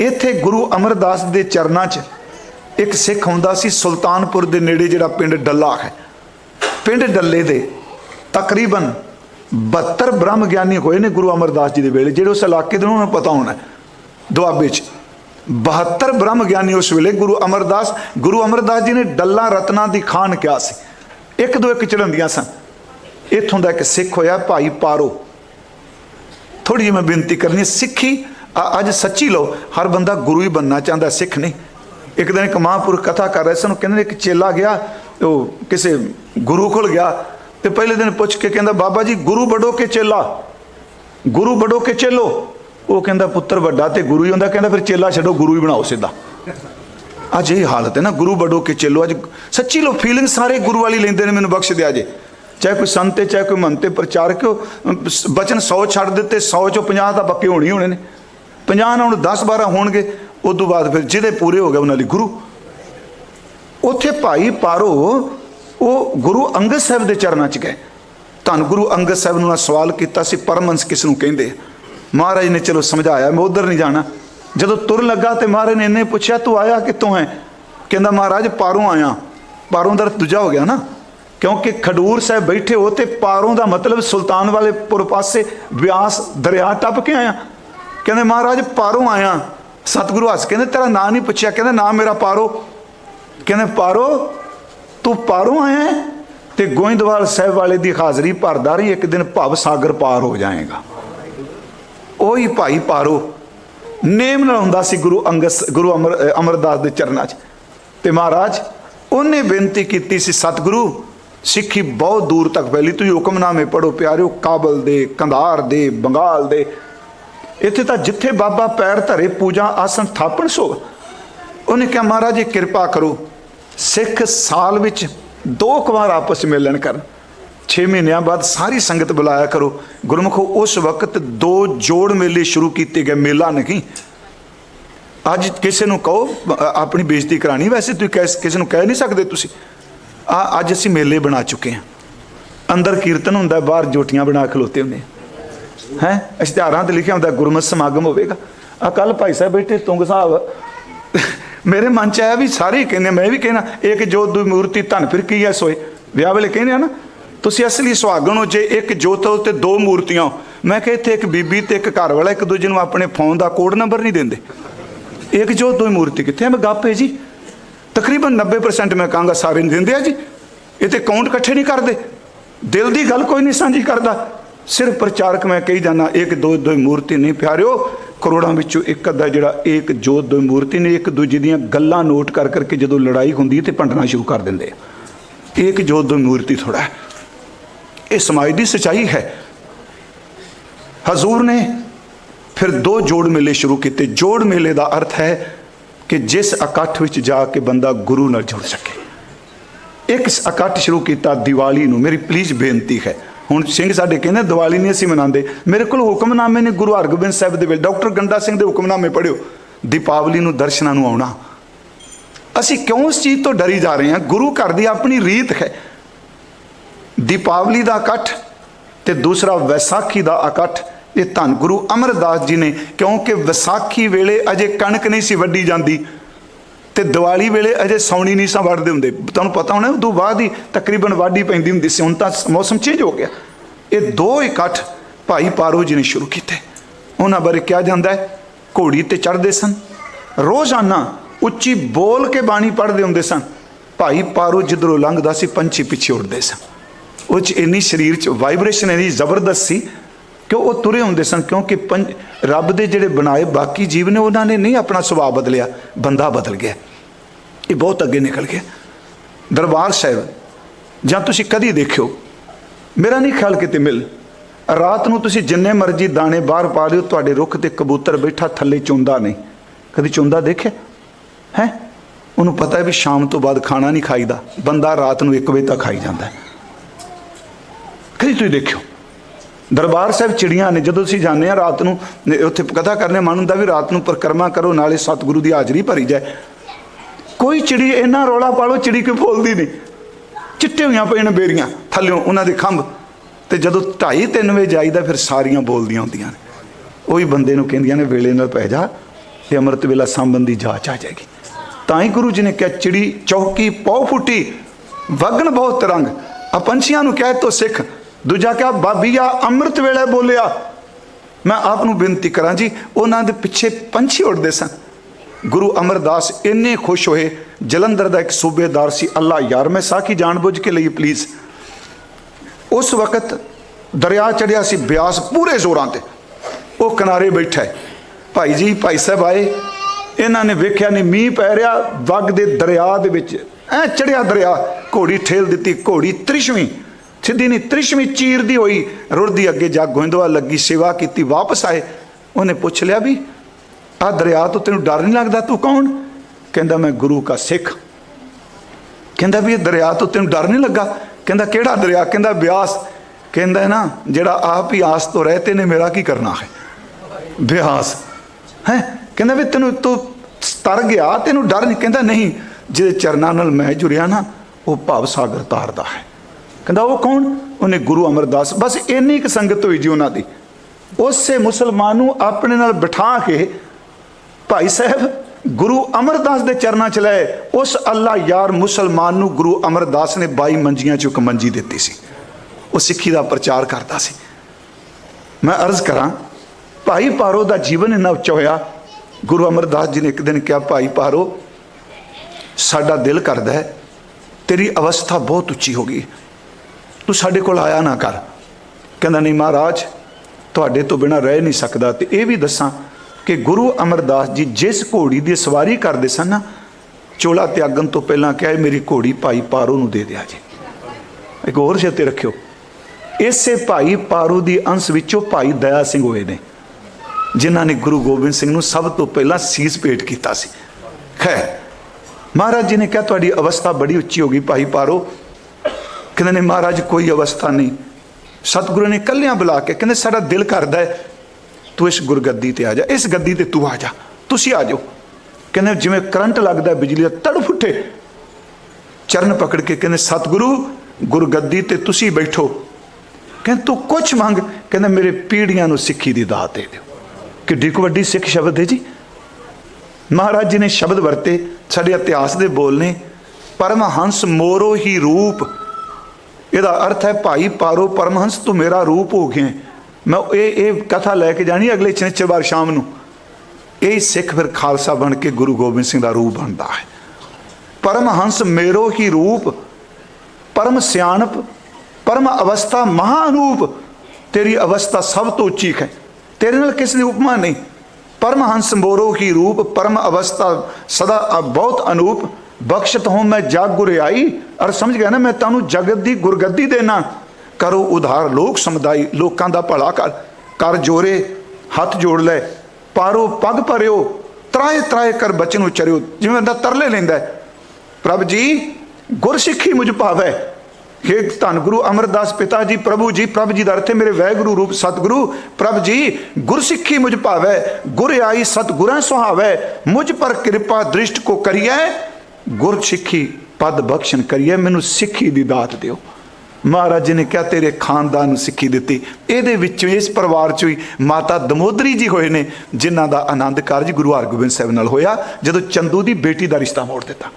ਇੱਥੇ ਗੁਰੂ ਅਮਰਦਾਸ ਦੇ ਚਰਨਾਂ 'ਚ ਇੱਕ ਸਿੱਖ ਹੁੰਦਾ ਸੀ, ਸੁਲਤਾਨਪੁਰ ਦੇ ਨੇੜੇ ਜਿਹੜਾ ਪਿੰਡ ਡੱਲਾ ਹੈ। ਪਿੰਡ ਡੱਲੇ ਦੇ ਤਕਰੀਬਨ 72 ਬ੍ਰਹਮ ਗਿਆਨੀ ਹੋਏ ਨੇ ਗੁਰੂ ਅਮਰਦਾਸ ਜੀ ਦੇ ਵੇਲੇ, ਜਿਹੜੇ ਉਸ ਇਲਾਕੇ ਦੇ ਉਹਨਾਂ ਨੂੰ ਪਤਾ ਹੋਣਾ ਦੁਆਬੇ 'ਚ। 72 ਬ੍ਰਹਮ ਗਿਆਨੀ ਉਸ ਵੇਲੇ ਗੁਰੂ ਅਮਰਦਾਸ ਗੁਰੂ ਅਮਰਦਾਸ ਜੀ ਨੇ ਡੱਲਾ ਰਤਨਾ ਦੀ ਖਾਨ ਕਿਹਾ ਸੀ। ਇੱਕ ਦੋ ਇੱਕ ਚੜੰਦੀਆਂ ਸਨ। ਇੱਥੋਂ ਦਾ ਇੱਕ ਸਿੱਖ ਹੋਇਆ, ਭਾਈ ਪਾਰੋ। ਥੋੜੀ ਜਿਹੀ ਮੈਂ ਬੇਨਤੀ ਕਰਨੀ ਸਿੱਖੀ ਅੱਜ ਸੱਚੀ ਲਓ ਹਰ ਬੰਦਾ ਗੁਰੂ ਹੀ ਬੰਨਣਾ ਚਾਹੁੰਦਾ ਸਿੱਖ ਨਹੀਂ। ਇੱਕ ਦਿਨ ਇੱਕ ਮਹਾਂਪੁਰਖ ਕਥਾ ਕਰ ਰਹੇ ਸਨ ਕਹਿੰਦੇ ਨੇ ਇੱਕ ਚੇਲਾ ਗਿਆ ਉਹ ਕਿਸੇ ਗੁਰੂ ਕੋਲ ਗਿਆ ਤੇ ਪਹਿਲੇ ਦਿਨ ਪੁੱਛ ਕੇ ਕਹਿੰਦਾ ਬਾਬਾ ਜੀ ਗੁਰੂ ਬੜੋ ਕੇ ਚੇਲਾ? ਗੁਰੂ ਬੜੋ ਕੇ ਚੇਲੋ? ਉਹ ਕਹਿੰਦਾ ਪੁੱਤਰ ਵੱਡਾ ਤੇ ਗੁਰੂ ਹੀ ਹੁੰਦਾ। ਕਹਿੰਦਾ ਫਿਰ ਚੇਲਾ ਛੱਡੋ ਗੁਰੂ ਹੀ ਬਣਾਓ ਸਿੱਧਾ। ਅੱਜ ਇਹ ਹਾਲਤ ਹੈ ਨਾ ਗੁਰੂ ਬੜੋ ਕੇ ਚੇਲੋ। ਅੱਜ ਸੱਚੀ ਲੋ ਫੀਲਿੰਗ ਸਾਰੇ ਗੁਰੂ ਵਾਲੀ ਲੈਂਦੇ ਨੇ ਮੈਨੂੰ ਬਖਸ਼ ਦਿਆ ਜੇ। ਚਾਹੇ ਕੋਈ ਸੰਤ 'ਤੇ ਚਾਹੇ ਕੋਈ ਮੰਤੇ ਪ੍ਰਚਾਰਕ ਹੋ, ਅਮ, ਸ- ਬਚਨ 100 ਛੱਡ ਦਿੱਤੇ 100 ਚੋਂ 50 ਤਾਂ ਪੱਕੇ ਹੋਣੇ ਹੋਣੇ ਨੇ। 50 ਨਾਲ ਹੁਣ 10 12 ਹੋਣਗੇ ਉਸ ਤੋਂ ਬਾਅਦ ਫਿਰ ਜਿਹਦੇ ਪੂਰੇ ਹੋ ਗਏ ਉਹਨਾਂ ਲਈ ਗੁਰੂ। ਉੱਥੇ ਭਾਈ ਪਾਰੋ, ਉਹ ਗੁਰੂ ਅੰਗਦ ਸਾਹਿਬ ਦੇ ਚਰਨਾਂ 'ਚ ਗਏ। ਧੰਨ ਗੁਰੂ ਅੰਗਦ ਸਾਹਿਬ ਨੂੰ ਆ ਸਵਾਲ ਕੀਤਾ ਸੀ, ਪਰਮਹੰਸ ਕਿਸ ਨੂੰ ਕਹਿੰਦੇ ਮਹਾਰਾਜ ਨੇ ਚਲੋ ਸਮਝਾਇਆ, ਮੈਂ ਉਧਰ ਨਹੀਂ ਜਾਣਾ। ਜਦੋਂ ਤੁਰ ਲੱਗਾ ਤੇ ਮਹਾਰਾਜ ਨੇ ਇਹਨੇ ਪੁੱਛਿਆ, ਤੂੰ ਆਇਆ ਕਿੱਥੋਂ ਹੈ? ਕਹਿੰਦਾ, ਮਹਾਰਾਜ, ਪਾਰੋਂ ਆਇਆ। ਪਾਰੋਂ ਦਾ ਦੂਜਾ ਹੋ ਗਿਆ ਨਾ। ਕਿਉਂਕਿ ਖਡੂਰ ਸਾਹਿਬ ਬੈਠੇ ਹੋ ਤੇ ਪਾਰੋਂ ਦਾ ਮਤਲਬ ਸੁਲਤਾਨ ਵਾਲੇ ਪੁਰ ਪਾਸੇ ਬਿਆਸ ਦਰਿਆ ਟੱਪ ਕੇ ਆਇਆ। ਕਹਿੰਦੇ ਮਹਾਰਾਜ ਪਾਰੋਂ ਆਇਆ। ਸਤਿਗੁਰੂ ਹੱਸ ਕਹਿੰਦੇ, ਤੇਰਾ ਨਾਂ ਨਹੀਂ ਪੁੱਛਿਆ। ਕਹਿੰਦਾ, ਨਾਂ ਮੇਰਾ ਪਾਰੋ। ਕਹਿੰਦੇ, ਪਾਰੋ, ਤੂੰ ਪਾਰੋਂ ਆਇਆ ਤੇ ਗੋਇੰਦਵਾਲ ਸਾਹਿਬ ਵਾਲੇ ਦੀ ਹਾਜ਼ਰੀ ਭਰਦਾ ਰਹੀ। ਇੱਕ ਦਿਨ ਭਵ ਸਾਗਰ ਪਾਰ ਹੋ ਜਾਏਗਾ। ਉਹੀ ਭਾਈ ਪਾਰੋ। ਨੇਮ ਨਾਲ ਹੁੰਦਾ ਸੀ ਗੁਰੂ ਅੰਗਸ, ਗੁਰੂ ਅਮਰ ਅਮਰਦਾਸ ਦੇ ਚਰਨਾਂ 'ਚ। ਤੇ ਮਹਾਰਾਜ, ਉਹਨੇ ਬੇਨਤੀ ਕੀਤੀ ਸੀ, ਸਤਿਗੁਰੂ, ਸਿੱਖੀ ਬਹੁਤ ਦੂਰ ਤੱਕ ਫੈਲੀ। ਤੁਸੀਂ ਹੁਕਮਨਾਮੇ ਪੜੋ ਪਿਆਰਿਓ। ਕਾਬਲ ਦੇ, ਕੰਧਾਰ ਦੇ, ਬੰਗਾਲ ਦੇ। ਇੱਥੇ ਤਾਂ ਜਿੱਥੇ ਬਾਬਾ ਪੈਰ ਧਰੇ ਪੂਜਾ ਆਸਣ ਥਾਪਣ ਸੋ, ਉਹਨੇ ਕਿਹਾ, ਮਹਾਰਾਜ ਜੀ, ਕਿਰਪਾ ਕਰੋ। ਸਿੱਖ ਸਾਲ ਵਿੱਚ ਦੋ ਕੁ ਵਾਰ ਆਪਸ 'ਚ ਮਿਲਣ ਕਰਨ। 6 ਮਹੀਨਿਆਂ ਬਾਅਦ ਸਾਰੀ ਸੰਗਤ ਬੁਲਾਇਆ ਕਰੋ। ਗੁਰਮੁਖੋ, ਉਸ ਵਕਤ ਦੋ ਜੋੜ ਮੇਲੇ ਸ਼ੁਰੂ ਕੀਤੇ ਗਏ, ਮੇਲਾ ਨਹੀਂ। ਅੱਜ ਕਿਸੇ ਨੂੰ ਕਹੋ ਆਪਣੀ ਬੇਇੱਜ਼ਤੀ ਕਰਾਣੀ। ਵੈਸੇ ਤੁਸੀਂ ਕਹਿ- ਕਿਸੇ ਨੂੰ ਕਹਿ ਨਹੀਂ ਸਕਦੇ ਤੁਸੀਂ। ਆ, ਅੱਜ ਅਸੀਂ ਮੇਲੇ ਬਣਾ ਚੁੱਕੇ ਹਾਂ। ਅੰਦਰ ਕੀਰਤਨ ਹੁੰਦਾ, ਬਾਹਰ ਜੋਟੀਆਂ ਬਣਾ ਖਲੋਤੇ ਹੁੰਦੇ ਹੈ? ਇਸ਼ਤਿਹਾਰਾਂ ਤੇ ਲਿਖਿਆ ਹੁੰਦਾ, ਗੁਰਮਤਿ ਸਮਾਗਮ ਹੋਵੇਗਾ। ਆ ਕੱਲ ਭਾਈ ਸਾਹਿਬ ਬੈਠੇ, ਤੁੰਗ ਸਾਹਿਬ। ਮੇਰੇ ਮਨ ਚ ਆਇਆ ਵੀ ਸਾਰੇ ਕਹਿੰਦੇ, ਮੈਂ ਵੀ ਕਹਿਣਾ, ਇੱਕ ਜੋਤ ਦੀ ਮੂਰਤੀ ਧਨ ਫਿਰ ਕੀ ਐ ਸੋਏ? ਵਿਆਹ ਵੇਲੇ ਕਹਿੰਦੇ ਆ ਨਾ, ਤੁਸੀਂ ਅਸਲੀ ਸੁਹਾਗਣ ਹੋ ਜੇ ਇੱਕ ਜੋਤ ਹੋ ਤੇ ਦੋ ਮੂਰਤੀਆਂ ਹੋ। ਮੈਂ ਕਿਹਾ ਇੱਥੇ ਇੱਕ ਬੀਬੀ ਤੇ ਇੱਕ ਘਰ ਵਾਲਾ, ਇੱਕ ਦੂਜੇ ਨੂੰ ਆਪਣੇ ਫੋਨ ਦਾ ਕੋਡ ਨੰਬਰ ਨਹੀਂ ਦਿੰਦੇ। ਇੱਕ ਜੋਤ ਦੋ ਮੂਰਤੀ ਕਿੱਥੇ ਹੈ ਮੈਂ ਗੱਪ ਹੈ ਜੀ। ਤਕਰੀਬਨ 90% ਮੈਂ ਕਹਾਂਗਾ, ਸਾਰੇ ਨਹੀਂ ਦਿੰਦੇ ਆ ਜੀ। ਇਹ ਤੇ ਕਾਊਂਟ ਇਕੱਠੇ ਨਹੀਂ ਕਰਦੇ। ਦਿਲ ਦੀ ਗੱਲ ਕੋਈ ਨਹੀਂ ਸਾਂਝੀ ਕਰਦਾ। ਸਿਰਫ ਪ੍ਰਚਾਰਕ ਮੈਂ ਕਹੀ ਜਾਂਦਾ, ਇੱਕ ਦੋ ਦੋ ਮੂਰਤੀ ਨਹੀਂ ਪਿਆਰਿਓ, ਕਰੋੜਾਂ ਵਿੱਚੋਂ ਇੱਕ ਅੱਧਾ ਜਿਹੜਾ ਇੱਕ ਜੋਤ ਦੋ ਮੂਰਤੀ ਨੇ, ਇੱਕ ਦੂਜੇ ਦੀਆਂ ਗੱਲਾਂ ਨੋਟ ਕਰ ਕਰਕੇ ਜਦੋਂ ਲੜਾਈ ਹੁੰਦੀ ਹੈ ਤੇ ਭੰਡਣਾ ਸ਼ੁਰੂ ਕਰ ਦਿੰਦੇ ਆ। ਇੱਕ ਜੋਤ ਦੋ ਮੂਰਤੀ ਥੋੜਾ ਇਹ ਸਮਾਜ ਦੀ ਸਚਾਈ ਹੈ। ਹਜ਼ੂਰ ਨੇ ਫਿਰ ਦੋ ਜੋੜ ਮੇਲੇ ਸ਼ੁਰੂ ਕੀਤੇ। ਜੋੜ ਮੇਲੇ ਦਾ ਅਰਥ ਹੈ ਕਿ ਜਿਸ ਇਕੱਠ ਵਿੱਚ ਜਾ ਕੇ ਬੰਦਾ ਗੁਰੂ ਨਾਲ ਜੁੜ ਸਕੇ। ਇੱਕ ਇਕੱਠ ਸ਼ੁਰੂ ਕੀਤਾ ਦੀਵਾਲੀ ਨੂੰ। ਮੇਰੀ ਪਲੀਜ਼ ਬੇਨਤੀ ਹੈ ਹੁਣ ਸਿੰਘ ਸਾਡੇ ਕਹਿੰਦੇ ਦੀਵਾਲੀ ਨਹੀਂ ਅਸੀਂ ਮਨਾਉਂਦੇ। ਮੇਰੇ ਕੋਲ ਹੁਕਮਨਾਮੇ ਨੇ ਗੁਰੂ ਹਰਗੋਬਿੰਦ ਸਾਹਿਬ ਦੇ ਵੇਲੇ, ਡਾਕਟਰ ਗੰਡਾ ਸਿੰਘ ਦੇ ਹੁਕਮਨਾਮੇ ਪੜਿਓ ਦੀਪਾਵਲੀ ਨੂੰ ਦਰਸ਼ਨਾਂ ਨੂੰ ਆਉਣਾ। ਅਸੀਂ ਕਿਉਂ ਇਸ ਚੀਜ਼ ਤੋਂ ਡਰੀ ਜਾ ਰਹੇ ਹਾਂ? ਗੁਰੂ ਘਰ ਦੀ ਆਪਣੀ ਰੀਤ ਹੈ। ਦੀਪਾਵਲੀ ਦਾ ਇਕੱਠ ਤੇ ਦੂਸਰਾ ਵਿਸਾਖੀ ਦਾ ਇਕੱਠ, ਇਹ ਧੰਨ ਗੁਰੂ ਅਮਰਦਾਸ ਜੀ ਨੇ, ਕਿਉਂਕਿ ਵਿਸਾਖੀ ਵੇਲੇ ਅਜੇ ਕਣਕ ਨਹੀਂ ਸੀ ਵੱਢੀ ਜਾਂਦੀ। ਤੇ ਦੀਵਾਲੀ ਵੇਲੇ ਅਜੇ ਸੌਣੀ ਨਹੀਂ ਸਾਂ ਵੜਦੇ ਹੁੰਦੇ। ਤੁਹਾਨੂੰ ਪਤਾ ਹੋਣਾ, ਉਦੋਂ ਬਾਅਦ ਹੀ ਤਕਰੀਬਨ ਵਾਢੀ ਪੈਂਦੀ ਹੁੰਦੀ ਸੀ, ਹੁਣ ਤਾਂ ਮੌਸਮ ਚੇਂਜ ਹੋ ਗਿਆ। ਇਹ ਦੋ ਇਕੱਠ ਭਾਈ ਪਾਰੋ ਜੀ ਨੇ ਸ਼ੁਰੂ ਕੀਤੇ। ਉਹਨਾਂ ਬਾਰੇ ਕਿਹਾ ਜਾਂਦਾ ਹੈ, ਘੋੜੀ ਤੇ ਚੜ੍ਹਦੇ ਸਨ। ਰੋਜ਼ਾਨਾ ਉੱਚੀ ਬੋਲ ਕੇ ਬਾਣੀ ਪੜ੍ਹਦੇ ਹੁੰਦੇ ਸਨ। ਭਾਈ ਪਾਰੋ ਜਿੱਧਰੋਂ ਲੰਘਦਾ ਸੀ, ਪੰਛੀ ਪਿੱਛੇ ਉੱਡਦੇ ਸਨ। ਉਹ ਚ ਇੰਨੀ ਸਰੀਰ ਚ ਵਾਈਬ੍ਰੇਸ਼ਨ ਇੰਨੀ ਜ਼ਬਰਦਸਤ ਸੀ, ਕਿ ਉਹ ਤੁਰੇ ਹੁੰਦੇ ਸਨ, ਕਿਉਂਕਿ ਪੰਜ- ਰੱਬ ਦੇ ਜਿਹੜੇ ਬਣਾਏ ਬਾਕੀ ਜੀਵ ਨੇ, ਉਹਨਾਂ ਨੇ ਨਹੀਂ ਆਪਣਾ ਸੁਭਾਅ ਬਦਲਿਆ, ਬੰਦਾ ਬਦਲ ਗਿਆ। ਇਹ ਬਹੁਤ ਅੱਗੇ ਨਿਕਲ ਗਿਆ। ਦਰਬਾਰ ਸਾਹਿਬ, ਜਾਂ ਤੁਸੀਂ ਕਦੀ ਦੇਖਿਓ, ਮੇਰਾ ਨਹੀਂ ਖਿਆਲ ਕਿਤੇ ਮਿਲ। ਰਾਤ ਨੂੰ ਤੁਸੀਂ ਜਿੰਨੇ ਮਰਜ਼ੀ ਦਾਣੇ ਬਾਹਰ ਪਾ ਲਿਓ ਤੁਹਾਡੇ ਰੁੱਖ ਤੇ ਕਬੂਤਰ ਬੈਠਾ ਥੱਲੇ ਚੁੰਦਾ ਨਹੀਂ। ਕਦੀ ਚੁੰਦਾ ਦੇਖਿਆ? ਹੈ? ਉਹਨੂੰ ਪਤਾ ਹੈ ਵੀ ਸ਼ਾਮ ਤੋਂ ਬਾਅਦ ਖਾਣਾ ਨਹੀਂ ਖਾਈਦਾ। ਬੰਦਾ ਰਾਤ ਨੂੰ 1 ਵਜੇ ਤੱਕ ਖਾਈ ਜਾਂਦਾ ਕਦੀ ਤੁਸੀਂ ਦੇਖਿਓ? ਦਰਬਾਰ ਸਾਹਿਬ ਚਿੜੀਆਂ ਨੇ, ਜਦੋਂ ਅਸੀਂ ਜਾਂਦੇ ਆ ਰਾਤ ਨੂੰ ਉੱਥੇ ਕਥਾ ਕਰਨੇ ਮਨ ਹੁੰਦਾ ਵੀ ਰਾਤ ਨੂੰ ਪਰਿਕਰਮਾ ਕਰੋ, ਨਾਲੇ ਸਤਿਗੁਰੂ ਦੀ ਹਾਜ਼ਰੀ ਭਰੀ ਜਾਏ। ਕੋਈ ਚਿੜੀ, ਇੰਨਾ ਰੌਲਾ ਪਾਲੋ ਚਿੜੀ ਕੋਈ ਬੋਲਦੀ ਨਹੀਂ। ਚਿੱਟੇ ਹੋਈਆਂ ਪਈਆਂ ਨੇ ਬੇਰੀਆਂ, ਥੱਲਿਓਂ ਉਹਨਾਂ ਦੇ ਖੰਭ। ਤੇ ਜਦੋਂ 2:30 3 ਵਜੇ ਜਾਈਦਾ, ਫਿਰ ਸਾਰੀਆਂ ਬੋਲਦੀਆਂ ਹੁੰਦੀਆਂ ਨੇ। ਉਹੀ ਬੰਦੇ ਨੂੰ ਕਹਿੰਦੀਆਂ ਨੇ, ਵੇਲੇ ਨਾਲ ਪੈ ਜਾ, ਤੇ ਅੰਮ੍ਰਿਤ ਵੇਲਾ ਸਾਂਭਣ ਦੀ ਜਾਚ ਆ ਜਾਏਗੀ। ਤਾਂ ਹੀ ਗੁਰੂ ਜੀ ਨੇ ਕਿਹਾ, ਚਿੜੀ, ਚੌਕੀ, ਪੌ ਫੁੱਟੀ, ਵਗਣ ਬਹੁਤ ਰੰਗ। ਆ ਪੰਛੀਆਂ ਨੂੰ ਕਹਿ ਤੋ ਸਿੱਖ। ਦੂਜਾ ਕਿਹਾ ਬਾਬੀਆ ਅੰਮ੍ਰਿਤ ਵੇਲੇ ਬੋਲਿਆ। ਮੈਂ ਆਪ ਨੂੰ ਬੇਨਤੀ ਕਰਾਂ ਜੀ, ਉਹਨਾਂ ਦੇ ਪਿੱਛੇ ਪੰਛੀ ਉੱਡਦੇ ਸਨ। ਗੁਰੂ ਅਮਰਦਾਸ ਇੰਨੇ ਖੁਸ਼ ਹੋਏ, ਜਲੰਧਰ ਦਾ ਇੱਕ ਸੂਬੇਦਾਰ ਸੀ, ਅੱਲਾ ਯਾਰ, ਮੈਂ ਸਾਖੀ ਜਾਣਬੁੱਝ ਕੇ ਲਈ ਪਲੀਜ਼ ਉਸ ਵਕਤ ਦਰਿਆ ਚੜਿਆ ਸੀ, ਬਿਆਸ ਪੂਰੇ ਜ਼ੋਰਾਂ ਤੇ। ਉਹ ਕਿਨਾਰੇ ਬੈਠਾ ਹੈ। ਭਾਈ ਜੀ, ਭਾਈ ਸਾਹਿਬ ਆਏ। ਇਹਨਾਂ ਨੇ ਵੇਖਿਆ ਨਹੀਂ, ਮੀਂਹ ਪੈ ਰਿਹਾ, ਵਗ ਦੇ ਦਰਿਆ ਦੇ ਵਿੱਚ। ਐ ਚੜਿਆ ਦਰਿਆ, ਘੋੜੀ ਠੇਲ ਦਿੱਤੀ, ਘੋੜੀ ਤ੍ਰਿਸ਼ਵੀਂ। ਸਿੱਧੀ ਨਹੀਂ, ਤ੍ਰਿਸ਼ਵੀਂ ਚੀਰਦੀ ਹੋਈ, ਰੁੜਦੀ ਅੱਗੇ ਜਾ ਗੋਇੰਦਵਾ ਲੱਗੀ, ਸੇਵਾ ਕੀਤੀ, ਵਾਪਸ ਆਏ। ਉਹਨੇ ਪੁੱਛ ਲਿਆ ਵੀ ਆ ਦਰਿਆ ਤੋਂ ਤੈਨੂੰ ਡਰ ਨਹੀਂ ਲੱਗਦਾ? ਤੂੰ ਕੌਣ? ਕਹਿੰਦਾ, ਮੈਂ ਗੁਰੂ ਦਾ ਸਿੱਖ। ਕਹਿੰਦਾ ਵੀ ਇਹ ਦਰਿਆ ਤੋਂ ਤੈਨੂੰ ਡਰ ਨਹੀਂ ਲੱਗਾ? ਕਹਿੰਦਾ, ਕਿਹੜਾ ਦਰਿਆ? ਕਹਿੰਦਾ, ਬਿਆਸ। ਕਹਿੰਦਾ, ਨਾ, ਜਿਹੜਾ ਆਪ ਹੀ ਆਸ ਤੋਂ ਰਹਤੇ ਨੇ ਮੇਰਾ ਕੀ ਕਰਨਾ ਹੈ? ਬਿਆਸ। ਹੈ? ਕਹਿੰਦਾ ਵੀ ਤੈਨੂੰ ਤੂੰ ਤਰ ਗਿਆ, ਤੈਨੂੰ ਡਰ ਨਹੀਂ। ਕਹਿੰਦਾ, ਨਹੀਂ ਜਿਹਦੇ ਚਰਨਾਂ ਨਾਲ ਮੈਂ ਜੁੜਿਆ ਨਾ, ਉਹ ਭਾਵ ਸਾਗਰ ਤਾਰਦਾ ਹੈ। ਕਹਿੰਦਾ, ਉਹ ਕੌਣ? ਉਹਨੇ ਗੁਰੂ ਅਮਰਦਾਸ। ਬਸ ਇੰਨੀ ਕੁ ਸੰਗਤ ਹੋਈ ਜੀ ਉਹਨਾਂ ਦੀ। ਉਸੇ ਮੁਸਲਮਾਨ ਨੂੰ ਆਪਣੇ ਨਾਲ ਬਿਠਾ ਕੇ ਭਾਈ ਸਾਹਿਬ, ਗੁਰੂ ਅਮਰਦਾਸ ਦੇ ਚਰਨਾਂ ਚ ਲਏ ਉਸ ਅੱਲਾ ਯਾਰ ਮੁਸਲਮਾਨ ਨੂੰ ਗੁਰੂ ਅਮਰਦਾਸ ਨੇ 22 ਮੰਜੀਆਂ ਚੋਂ ਇੱਕ ਮੰਜੀ ਦਿੱਤੀ ਸੀ। ਉਹ ਸਿੱਖੀ ਦਾ ਪ੍ਰਚਾਰ ਕਰਦਾ ਸੀ। ਮੈਂ ਅਰਜ਼ ਕਰਾਂ, ਭਾਈ ਪਾਰੋ ਦਾ ਜੀਵਨ ਇੰਨਾ ਉੱਚਾ ਹੋਇਆ, ਗੁਰੂ ਅਮਰਦਾਸ ਜੀ ਨੇ ਇੱਕ ਦਿਨ ਕਿਹਾ, ਭਾਈ ਪਾਰੋ, ਸਾਡਾ ਦਿਲ ਕਰਦਾ ਹੈ, ਤੇਰੀ ਅਵਸਥਾ ਬਹੁਤ ਉੱਚੀ ਹੋ ਗਈ ਤੂੰ ਸਾਡੇ ਕੋਲ ਆਇਆ ਨਾ ਕਰ। ਕਹਿੰਦਾ, ਨਹੀਂ ਮਹਾਰਾਜ, ਤੁਹਾਡੇ ਤੋਂ ਬਿਨਾ ਰਹਿ ਨਹੀਂ ਸਕਦਾ। ਤੇ ਇਹ ਵੀ ਦੱਸਾਂ ਕਿ ਗੁਰੂ ਅਮਰਦਾਸ ਜੀ ਜਿਸ ਘੋੜੀ ਦੀ ਸਵਾਰੀ ਕਰਦੇ ਸਨ, ਚੋਲਾ ਤਿਆਗਣ ਤੋਂ ਪਹਿਲਾਂ ਕਿਹਾ ਮੇਰੀ ਘੋੜੀ ਭਾਈ ਪਾਰੋ ਨੂੰ ਦੇ ਦਿਆ ਜੀ। ਇੱਕ ਹੋਰ ਚੇਤੇ ਰੱਖਿਓ। ਇਸੇ ਭਾਈ ਪਾਰੋ ਦੀ ਅੰਸ਼ ਵਿੱਚੋਂ ਭਾਈ ਦਇਆ ਸਿੰਘ ਹੋਏ ਨੇ, ਜਿਨ੍ਹਾਂ ਨੇ ਗੁਰੂ ਗੋਬਿੰਦ ਸਿੰਘ ਨੂੰ ਸਭ ਤੋਂ ਪਹਿਲਾਂ ਸੀਸ ਭੇਟ ਕੀਤਾ ਸੀ। ਖੈਰ, ਮਹਾਰਾਜ ਜੀ ਨੇ ਕਿਹਾ, ਤੁਹਾਡੀ ਅਵਸਥਾ ਬੜੀ ਉੱਚੀ ਹੋ ਗਈ ਭਾਈ ਪਾਰੋ। ਕਹਿੰਦੇ ਨੇ, ਮਹਾਰਾਜ, ਕੋਈ ਅਵਸਥਾ ਨਹੀਂ। ਸਤਿਗੁਰੂ ਨੇ ਕੱਲਿਆਂ ਬੁਲਾ ਕੇ, ਕਹਿੰਦੇ, ਸਾਡਾ ਦਿਲ ਕਰਦਾ ਹੈ ਤੂੰ ਇਸ ਗੁਰਗੱਦੀ ਤੇ ਆ ਜਾ, ਇਸ ਗੱਦੀ ਤੇ ਤੂੰ ਆ ਜਾ। ਤੁਸੀਂ ਆ ਜਾਓ। ਕਹਿੰਦੇ, ਜਿਵੇਂ ਕਰੰਟ ਲੱਗਦਾ ਬਿਜਲੀ ਦਾ, ਤੜਫ ਉੱਠੇ। ਚਰਨ ਪਕੜ ਕੇ ਕਹਿੰਦੇ, ਸਤਿਗੁਰੂ, ਗੁਰਗੱਦੀ ਤੇ ਤੁਸੀਂ ਬੈਠੋ। ਕਹਿੰਦੇ, ਤੂੰ ਕੁਛ ਮੰਗ। ਕਹਿੰਦੇ, ਮੇਰੇ ਪੀੜੀਆਂ ਨੂੰ ਸਿੱਖੀ ਦੀ ਦਾਤ ਦੇ ਦਿਓ। ਕਿੱਡੀ ਕੁ ਵੱਡੀ ਸਿੱਖ ਸ਼ਬਦ ਹੈ ਜੀ। ਮਹਾਰਾਜ ਜੀ ਨੇ ਸ਼ਬਦ ਵਰਤੇ, ਸਾਡੇ ਇਤਿਹਾਸ ਦੇ ਬੋਲ ਨੇ। ਪਰਮਹੰਸ ਮੋਰੋ ਹੀ ਰੂਪ। ਇਹਦਾ ਅਰਥ ਹੈ, ਭਾਈ ਪਾਰੋ, ਪਰਮਹੰਸ ਤੂੰ ਮੇਰਾ ਰੂਪ ਹੋ ਗਿਆ। ਮੈਂ ਇਹ ਇਹ ਕਥਾ ਲੈ ਕੇ ਜਾਣੀ ਅਗਲੇ ਸ਼ਨੀਚਰਵਾਰ ਸ਼ਾਮ ਨੂੰ। ਇਹ ਸਿੱਖ ਫਿਰ ਖਾਲਸਾ ਬਣ ਕੇ ਗੁਰੂ ਗੋਬਿੰਦ ਸਿੰਘ ਦਾ ਰੂਪ ਬਣਦਾ ਹੈ। ਪਰਮ ਹੰਸ ਮੇਰੋ ਹੀ ਰੂਪ, ਪਰਮ ਸਿਆਣਪ, ਪਰਮ ਅਵਸਥਾ ਮਹਾ ਅਨੂਪ, ਤੇਰੀ ਅਵਸਥਾ ਸਭ ਤੋਂ ਉੱਚੀ ਹੈ। ਤੇਰੇ ਨਾਲ ਕਿਸੇ ਦੀ ਉਪਮਾ ਨਹੀਂ। ਪਰਮ ਹੰਸ ਮੋਰੋ ਹੀ ਰੂਪ, ਪਰਮ ਅਵਸਥਾ ਸਦਾ ਬਹੁਤ ਅਨੂਪ। ਬਖਸ਼ਤ ਹੂੰ ਮੈਂ ਜਗ ਗੁਰਿਆਈ। ਅਰ ਸਮਝ ਗਿਆ ਨਾ ਮੈਂ ਤੁਹਾਨੂੰ ਜਗਤ ਦੀ ਗੁਰਗੱਦੀ ਦੇਣਾ। ਕਰੋ ਉਧਾਰ, ਲੋਕ ਸਮੁਦਾਇ, ਲੋਕਾਂ ਦਾ ਭਲਾ ਕਰ ਕਰ ਜੋਰੇ, ਹੱਥ ਜੋੜ ਲੈ, ਪਾਰੋ, ਪਗ ਭਰਿਓ, ਤਰਾਏ ਤਰਾਏ ਕਰ ਬਚਨ ਉਚਰਿਓ ਜਿਵੇਂ ਬੰਦਾ ਤਰਲੇ ਲੈਂਦਾ ਪ੍ਰਭ ਜੀ, ਗੁਰਸਿੱਖੀ ਮੁਝ ਭਾਵੈ। ਹੇ ਧੰਨ ਗੁਰੂ ਅਮਰਦਾਸ ਪਿਤਾ ਜੀ, ਪ੍ਰਭੂ ਜੀ, ਪ੍ਰਭ ਜੀ ਦਾ ਅਰਥ ਹੈ ਮੇਰੇ ਵੈਗੁਰੂ ਰੂਪ ਸਤਿਗੁਰੂ। ਪ੍ਰਭ ਜੀ, ਗੁਰਸਿੱਖੀ ਮੁਝ ਭਾਵੈ, ਗੁਰ ਆਈ ਸਤਿਗੁਰਾਂ ਸੁਹਾਵੈ, ਮੁਝ ਪਰ ਕਿਰਪਾ ਦ੍ਰਿਸ਼ਟ ਕੋ ਕਰੀਐ, ਗੁਰਸਿੱਖੀ ਪਦ ਬਖਸ਼ਣ ਕਰੀਏ ਮੈਨੂੰ ਸਿੱਖੀ ਦੀ ਦਾਤ ਦਿਓ। ਮਹਾਰਾਜ ਜੀ ਨੇ ਕਿਹਾ, ਤੇਰੇ ਖਾਨਦਾਨ ਨੂੰ ਸਿੱਖੀ ਦਿੱਤੀ। ਇਹਦੇ ਵਿੱਚੋਂ, ਇਸ ਪਰਿਵਾਰ ਚੋਂ ਹੀ ਮਾਤਾ ਦਮੋਦਰੀ ਜੀ ਹੋਏ ਨੇ, ਜਿਨ੍ਹਾਂ ਦਾ ਆਨੰਦ ਕਾਰਜ ਗੁਰੂ ਹਰਗੋਬਿੰਦ ਸਾਹਿਬ ਨਾਲ ਹੋਇਆ, ਜਦੋਂ ਚੰਦੂ ਦੀ ਬੇਟੀ ਦਾ ਰਿਸ਼ਤਾ ਮੋੜ ਦਿੱਤਾ।